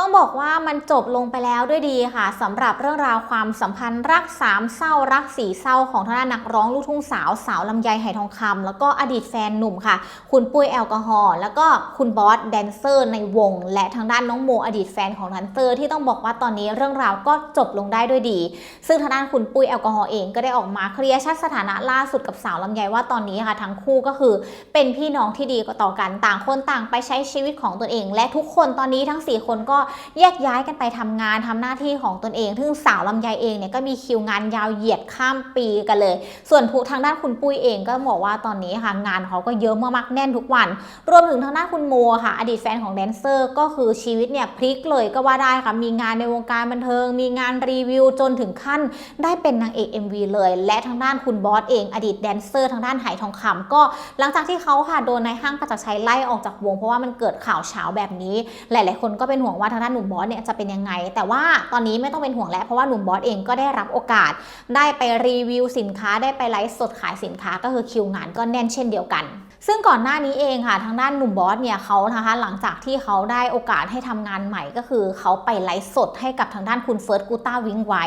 ้องบอกว่ามันจบลงไปแล้วด้วยดีค่ะสำหรับเรื่องราวความสัมพันธ์รักสามเศร้ารักสี่เศร้าของทางด้านนักร้องลูกทุ่งสาวสาวลำไยไหทองคำแล้วก็อดีตแฟนหนุ่มค่ะ คุณปุ้ยแอลกอฮอล์แล้วก็คุณบอสแดนเซอร์ในวง และทางด้านน้องโมอดีตแฟนของแดนเซอร์ที่ต้องบอกว่าตอนนี้เรื่องราวก็จบลงได้ด้วยดี ซึ่งทางด้านคุณปุ้ยแอลกอฮอล์เองก็ได้ออกมาเคลียร์ชัดสถานะล่าสุดกับสาวลำไยว่าตอนนี้ค่ะทั้งคู่ก็คือ เป็นพี่น้องที่ดีก็ต่อกันต่างคนต่างไปใช้ชีวิตของตนเอง และทุกคนตอนนี้ทั้ง 4 คนก็แยกย้ายกันไปทำงานทำหน้าที่ของตนเอง ซึ่งสาวลำไยเองเนี่ยก็มีคิวงานยาวเหยียดข้ามปีกันเลย ส่วนผู้ทางด้านคุณปุ้ยเองก็บอกว่าตอนนี้ค่ะงานเขาก็เยอะมากๆแน่นทุกวัน รวมถึงทางด้านคุณโมค่ะ อดีตแฟนของแดนเซอร์ ก็คือชีวิตเนี่ยพลิกเลยก็ว่าได้ค่ะมีงานในวงการบันเทิง มีงานรีวิวจนถึงขั้น ได้เป็นนางเอก MV เลย และทางด้านคุณบอสเอง อดีตแดนเซอร์ทางด้านไหทองคำก็หลังจากที่เขาค่ะโดนในายห้างประจักษ์ชัยไล่ออกจากวง เพราะว่ามันเกิดข่าวเช้าแบบนี้ หลาย ๆ คนก็เป็นห่วงว่าทางด้านหนุ่มบอสเนี่ยจะเป็นยังไง แต่ว่าตอนนี้ไม่ต้องเป็นห่วงแล้ว เพราะว่าหนุ่มบอสเองก็ได้รับโอกาส ได้ไปรีวิวสินค้าได้ไปไลฟ์สดขายสินค้าก็คือคิวงานก็แน่นเช่นเดียวกันซึ่งก่อนหน้านี้เองค่ะ ทางด้านหนุ่มบอสเนี่ยเขานะคะหลังจากที่เขาได้โอกาสให้ทำงานใหม่ก็คือเขาไปไลฟ์สดให้กับทางด้านคุณเฟิร์สกูต้าวิงไว้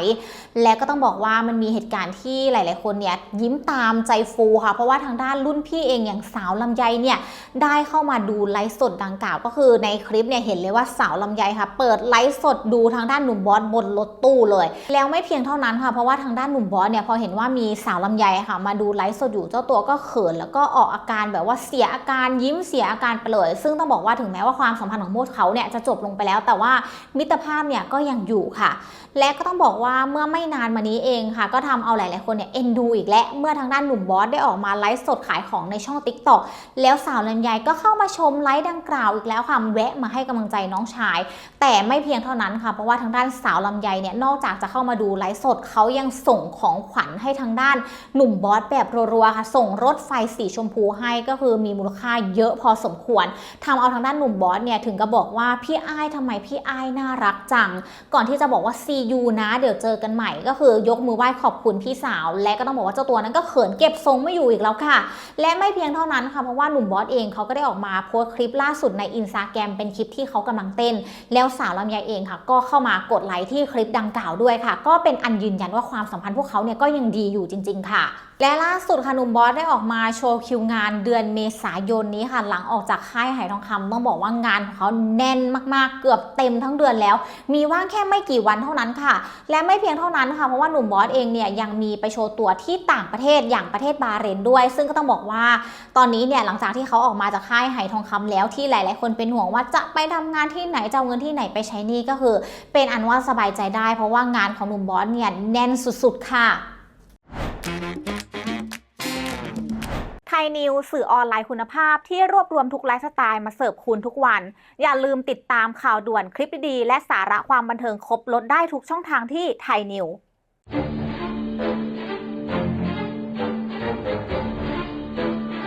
และก็ต้องบอกว่ามันมีเหตุการณ์ที่หลาย ๆ คนเนี่ยยิ้มตามใจฟูค่ะ เพราะว่าทางด้านรุ่นพี่เองอย่างสาวลำไยเนี่ยได้เข้ามาดูไลฟ์สดดังกล่าว ก็คือในคลิปเนี่ยเห็นเลยว่าสาวลำไยค่ะ เปิดไลฟ์สดดูทางด้านหนุ่มบอสบนรถตู้เลย แล้วไม่เพียงเท่านั้นค่ะ เพราะว่าทางด้านหนุ่มบอสเนี่ยพอเห็นว่ามีสาวลำไยค่ะ มาดูไลฟ์สดอยู่เจ้าตัวก็เขินแล้วก็ออกอาการแบบว่าเสียอาการยิ้มเสียอาการไปเลย ซึ่งต้องบอกว่าถึงแม้ว่าความสัมพันธ์ของพวกเขาเนี่ยจะจบลงไปแล้ว แต่ว่ามิตรภาพเนี่ยก็ยังอยู่ค่ะ และก็ต้องบอกว่าเมื่อไม่นานมานี้เองค่ะ ก็ทำเอาหลาย ๆ คนเนี่ยเอ็นดูอีกและเมื่อทางด้านหนุ่มบอสได้ออกมาไลฟ์สดขายของในช่อง t ิ k t o k แล้วสาวลำไยก็เข้ามาชมไลฟ์ดังกล่าวอีกแล้วค่ะแวะมาให้กำลังใจน้องชาย แต่ไม่เพียงเท่านั้นค่ะ เพราะว่าทางด้านสาวลำไยเนี่ยนอกจากจะเข้ามาดูไลฟ์สดเขายังส่งของขวัญให้ทางด้านหนุ่มบอสแบบรัวๆค่ะ ส่งรถไฟสีชมพูให้ก็คือมีมูลค่าเยอะพอสมควรทำเอาทางด้านหนุ่มบอสเนี่ยถึงกับบอกว่าพี่อ้ายทำไมพี่อ้ายน่ารักจัง ก่อนที่จะบอกว่า see you นะ เดี๋ยวเจอกันใหม่ ก็คือยกมือไหว้ขอบคุณพี่สาว และก็ต้องบอกว่าเจ้าตัวนั้นก็เขินเก็บทรงไม่อยู่อีกแล้วค่ะ และไม่เพียงเท่านั้นค่ะเพราะว่าหนุ่มบอสเองเขาก็ได้ออกมาโพสต์คลิปล่าสุดในอินสตาแกรมเป็นคลิปที่เขากำลังเต้นแล้วสาวลำไยเองค่ะ ก็เข้ามากดไลค์ที่คลิปดังกล่าวด้วยค่ะ ก็เป็นอันยืนยันว่าความสัมพันธ์พวกเขาเนี่ยก็ยังดีอยู่จริง ๆ ค่ะ และล่าสุดค่ะหนุ่มบอสได้ออกมาโชว์คิวงานเดือนเมษายนนี้ค่ะ หลังออกจากค่ายไหทองคำต้องบอกว่างานของเขาแน่นมากๆเกือบเต็มทั้งเดือนแล้ว มีว่างแค่ไม่กี่วันเท่านั้นค่ะ และไม่เพียงเท่านั้นค่ะเพราะว่าหนุ่มบอสเองเนี่ยยังมีไปโชว์ตัวที่ต่างประเทศอย่างประเทศบาเรนด้วย ซึ่งก็ต้องบอกว่า ตอนนี้เนี่ยหลังจากที่เขาออกมาจากค่ายไหทองคำแล้วที่หลาย ๆ คนเป็นห่วงว่าจะไปทำงานที่ไหนจะเอาเงินที่ไหนไปใช้นี่ก็คือ เป็นอันว่าสบายใจได้ เพราะว่างานของหนุ่มบอสเนี่ยแน่นสุด ๆ ค่ะไทยนิวสื่อออนไลน์คุณภาพที่รวบรวมทุกไลฟ์สไตล์มาเสิร์ฟคุณทุกวัน อย่าลืมติดตามข่าวด่วนคลิปดีๆและสาระความบันเทิงครบลดได้ทุกช่องทางที่ไทยนิว